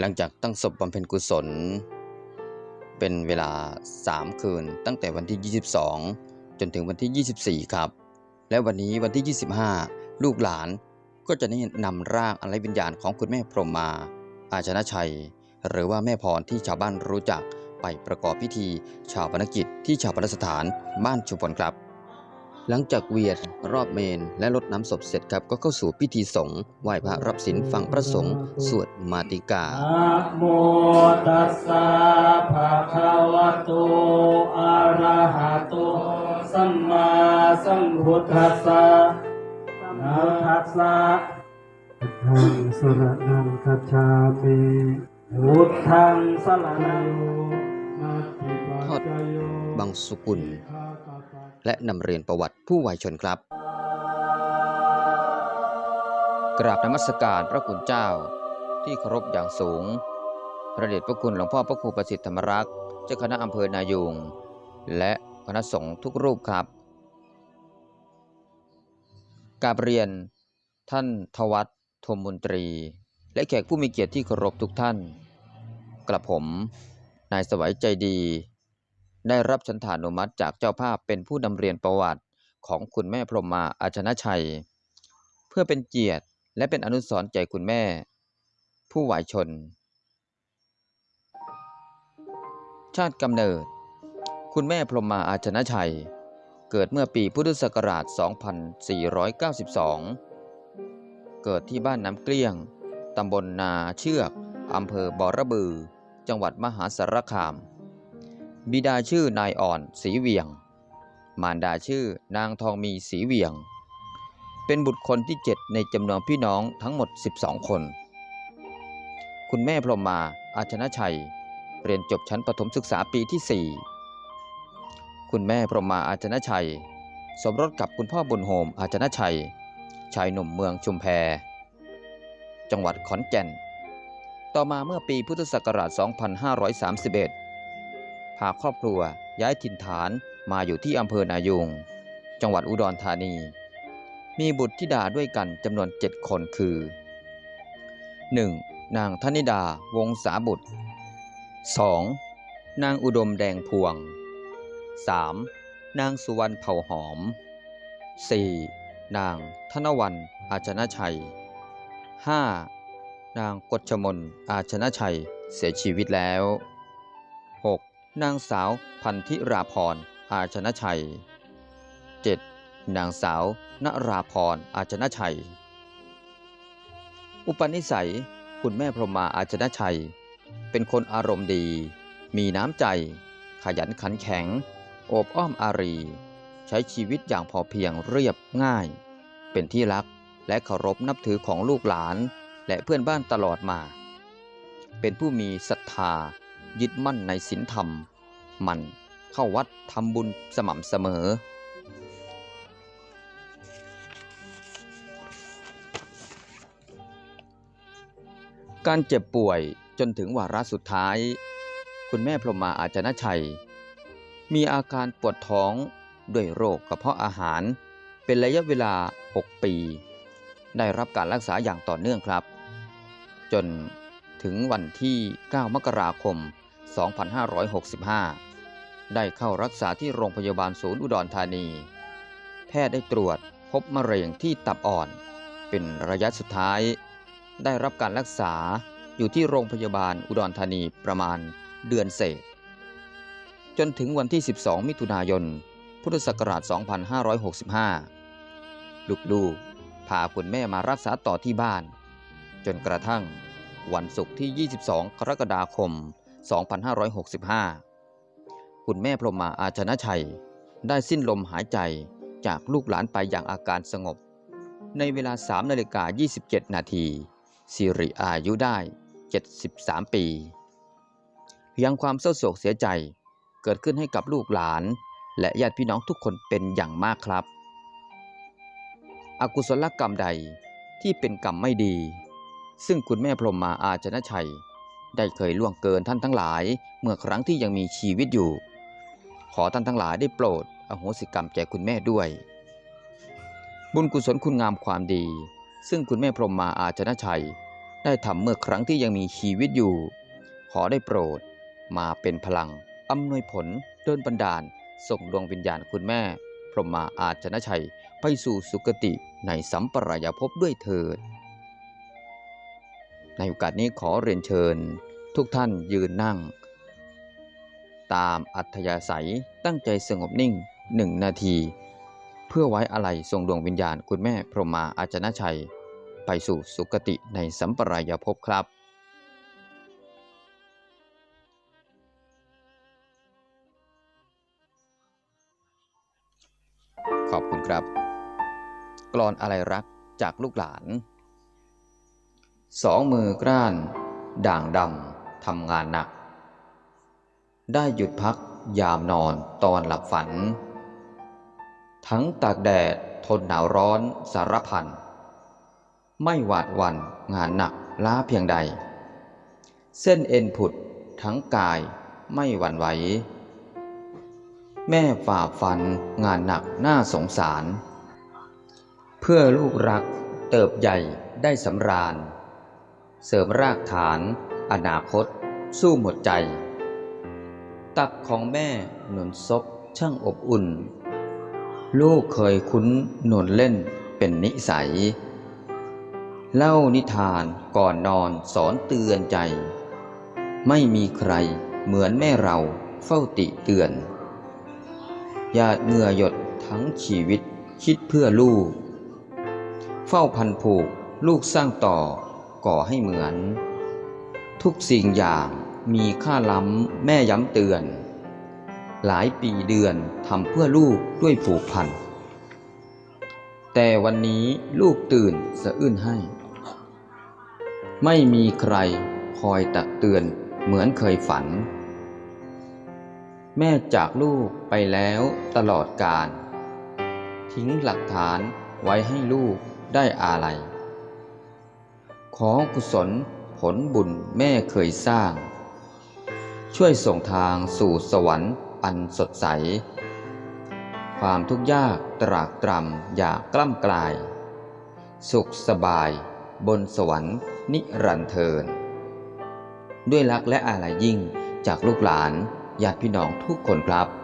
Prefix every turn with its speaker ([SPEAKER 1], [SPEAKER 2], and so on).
[SPEAKER 1] หลังจากตั้งศพบำเพ็ญกุศล เป็นเวลา 3 คืน ตั้งแต่วันที่ 22 จนถึงวันที่ 24 ครับ และวันนี้วันที่ 25 ลูกหลานก็จะนำร่างอไรวิญญาณของคุณแม่พรหมมา อาชนะชัย หรือว่าแม่พรที่ชาวบ้านรู้จักไปประกอบพิธีชาวปนกิจที่ชาวปนสถานบ้านชุมพลครับ หลังจากเวียนรอบเมน และรดน้ำศพเสร็จครับก็เข้าสู่พิธีสงฆ์ไหว้พระรับศีลฟังพระสงฆ์สวดมาติกา
[SPEAKER 2] นะโมตัสสะภะคะวะโตอะระหะโตสัมมาสัมพุทธัสสะนะทัสสะ
[SPEAKER 3] ธังสรนังคัจฉามิ
[SPEAKER 2] พุทธังสรณัง
[SPEAKER 3] นาทิปัจ
[SPEAKER 1] ทอด
[SPEAKER 3] จโย
[SPEAKER 1] บังสุกุล
[SPEAKER 3] ภาคตา
[SPEAKER 1] และนำเรียนประวัติผู้วัยชนครับ กราบนมัสการพระคุณเจ้า ที่เคารพอย่างสูง พระเดชพระคุณหลวงพ่อพระครูประสิทธิ์ธรรมรักษ์เจ้าคณะอำเภอนายูงและคณะสงฆ์ทุกรูปครับกราบเรียน ท่านทวัตธมมนตรี และแขกผู้มีเกียรติที่เคารพทุกท่าน กระผม นายสวัยใจดี ได้รับฉันทานุมัติจากเจ้าภาพเป็นผู้นำเรียนประวัติของคุณแม่พรหมมาอาชนะชัย เพื่อเป็นเกียรติและเป็นอนุสรณ์ใจคุณแม่ ผู้หวายชน ชาติกำเนิด คุณแม่พรหมมาอาชนะชัย เกิดเมื่อปีพุทธศักราช 2492 เกิดที่บ้านน้ำเกลี้ยง ตำบลนาเชือกอำเภอบอระบือ จังหวัดมหาสารคาม บิดาชื่อนายอ่อนศรีเวียง มารดาชื่อนางทองมีศรีเวียง เป็นบุตรคนที่ 7 ในจำนวนพี่น้องทั้งหมด 12 คน คุณแม่พรหมมาอาชนะชัย เรียนจบชั้นประถมศึกษาปีที่ 4 คุณแม่พรหมมาอาชนะชัย สมรสกับคุณพ่อบุญโฮมอาชนะชัย ชายหนุ่มเมืองชุมแพ จังหวัดขอนแก่น ต่อมาเมื่อปีพุทธศักราช 2531 พาครอบครัวย้ายถิ่นฐานมาอยู่ที่อำเภอนายูงจังหวัดอุดรธานี มีบุตรธิดาด้วยกันจำนวนเจ็ดคนคือ 1. นางธนิดาวงศาบุตร 2. นางอุดมแดงพวง 3. นางสุวรรณเผ่าหอม 4. นางธนวันอาชนะชัย 5. นางกฎชมนอาชนะชัยเสียชีวิตแล้ว นางสาวพันธิราพรอาชนะชัย 7. นางสาวนราพรอาชนะชัย อุปนิสัย คุณแม่พรหมมาอาชนะชัย เป็นคนอารมณ์ดี มีน้ำใจ ขยันขันแข็ง โอบอ้อมอารี ใช้ชีวิตอย่างพอเพียงเรียบง่าย เป็นที่รักและเคารพนับถือของลูกหลานและเพื่อนบ้านตลอดมา เป็นผู้มีศรัทธา ยึดมั่นในศีลธรรม มันเข้าวัดทำบุญสม่ำเสมอ การเจ็บป่วยจนถึงวาระสุดท้าย คุณแม่พรหมาอาจนชัย มีอาการปวดท้องด้วยโรคกระเพาะอาหาร เป็นระยะเวลา 6 ปี ได้รับการรักษาอย่างต่อเนื่องครับ จนถึงวันที่ 9 มกราคม 2565 ได้เข้ารักษาที่โรงพยาบาลศูนย์อุดรธานี แพทย์ได้ตรวจพบมะเร็งที่ตับอ่อน เป็นระยะสุดท้าย ได้รับการรักษาอยู่ที่โรงพยาบาลอุดรธานีประมาณเดือนเศษ จนถึงวันที่ 12 มิถุนายน พุทธศักราช 2565 ลูกๆพาคุณแม่มารักษาต่อที่บ้าน จนกระทั่งวันศุกร์ที่ 22 กรกฎาคม 2565 คุณแม่พรหมมาอาชนะชัย ได้สิ้นลมหายใจจากลูกหลานไปอย่างอาการสงบ ในเวลา3นาฬิกา27 นาทีสิริอายุได้ 73 ปีเพียงความเศร้าโศกเสียใจเกิดขึ้นให้กับลูกหลาน และญาติพี่น้องทุกคนเป็นอย่างมากครับ อกุศลกรรมใดที่เป็นกรรมไม่ดี ซึ่งคุณแม่พรหมมาอาจนะชัย ได้เคยล่วงเกินท่านทั้งหลาย เมื่อครั้งที่ยังมีชีวิตอยู่ ขอท่านทั้งหลายได้โปรดอโหสิกรรมแก่คุณแม่ด้วย บุญกุศลคุณงามความดี ซึ่งคุณแม่พรหมมาอาจนะชัย ได้ทำเมื่อครั้งที่ยังมีชีวิตอยู่ ขอได้โปรดมาเป็นพลังอำนวยผลโดนบันดาล ส่งดวงวิญญาณคุณแม่ พรหมาอาจนะชัย ไปสู่สุคติในสัมปรายภพด้วยเถิด ในโอกาสนี้ขอเรียนเชิญ ทุกท่านยืนนั่ง ตามอัธยาศัยตั้งใจสงบนิ่งหนึ่งนาที เพื่อไว้อะไรทรงดวงวิญญาณคุณแม่พรหมาอาจนชัย ไปสู่สุคติในสัมปรายภพครับขอบคุณครับ กรอนอะไรรักจากลูกหลาน สองมือกล้าน ด่างดำทำงานหนัก ได้หยุดพักยามนอนตอนหลับฝัน ทั้งตากแดดทนหนาวร้อนสารพัน ไม่หวาดวันงานหนักล้าเพียงใด เส้นเอ็นผุดทั้งกายไม่หวั่นไหว แม่ฝ่าฟันงานหนักน่าสงสาร เพื่อลูกรักเติบใหญ่ได้สำราญ เสริมรากฐาน อนาคต สู้หมดใจ ตักของแม่หนุนซบช่างอบอุ่น ลูกเคยคุ้นหนุนเล่นเป็นนิสัย เล่านิทานก่อนนอนสอนเตือนใจ ไม่มีใครเหมือนแม่เราเฝ้าติเตือนหยาดเหงื่อหยดทั้งชีวิตคิดเพื่อลูก เฝ้าพันผูกลูกสร้างต่อ ก่อให้เหมือน ทุกสิ่งอย่างมีค่าล้ำแม่ย้ำเตือน หลายปีเดือนทำเพื่อลูกด้วยผูกพัน แต่วันนี้ลูกตื่นสะอื้นให้ ไม่มีใครคอยตักเตือนเหมือนเคยฝัน แม่จากลูกไปแล้วตลอดกาลทิ้งหลักฐานไว้ให้ลูกได้อาลัย ขอกุศลผลบุญแม่เคยสร้าง ช่วยส่งทางสู่สวรรค์อันสดใส ความทุกข์ยากตรากตรำอย่ากล้ำกลาย สุขสบายบนสวรรค์นิรันเทิน ด้วยรักและอาลัยยิ่งจากลูกหลานญาติพี่น้องทุกคนครับ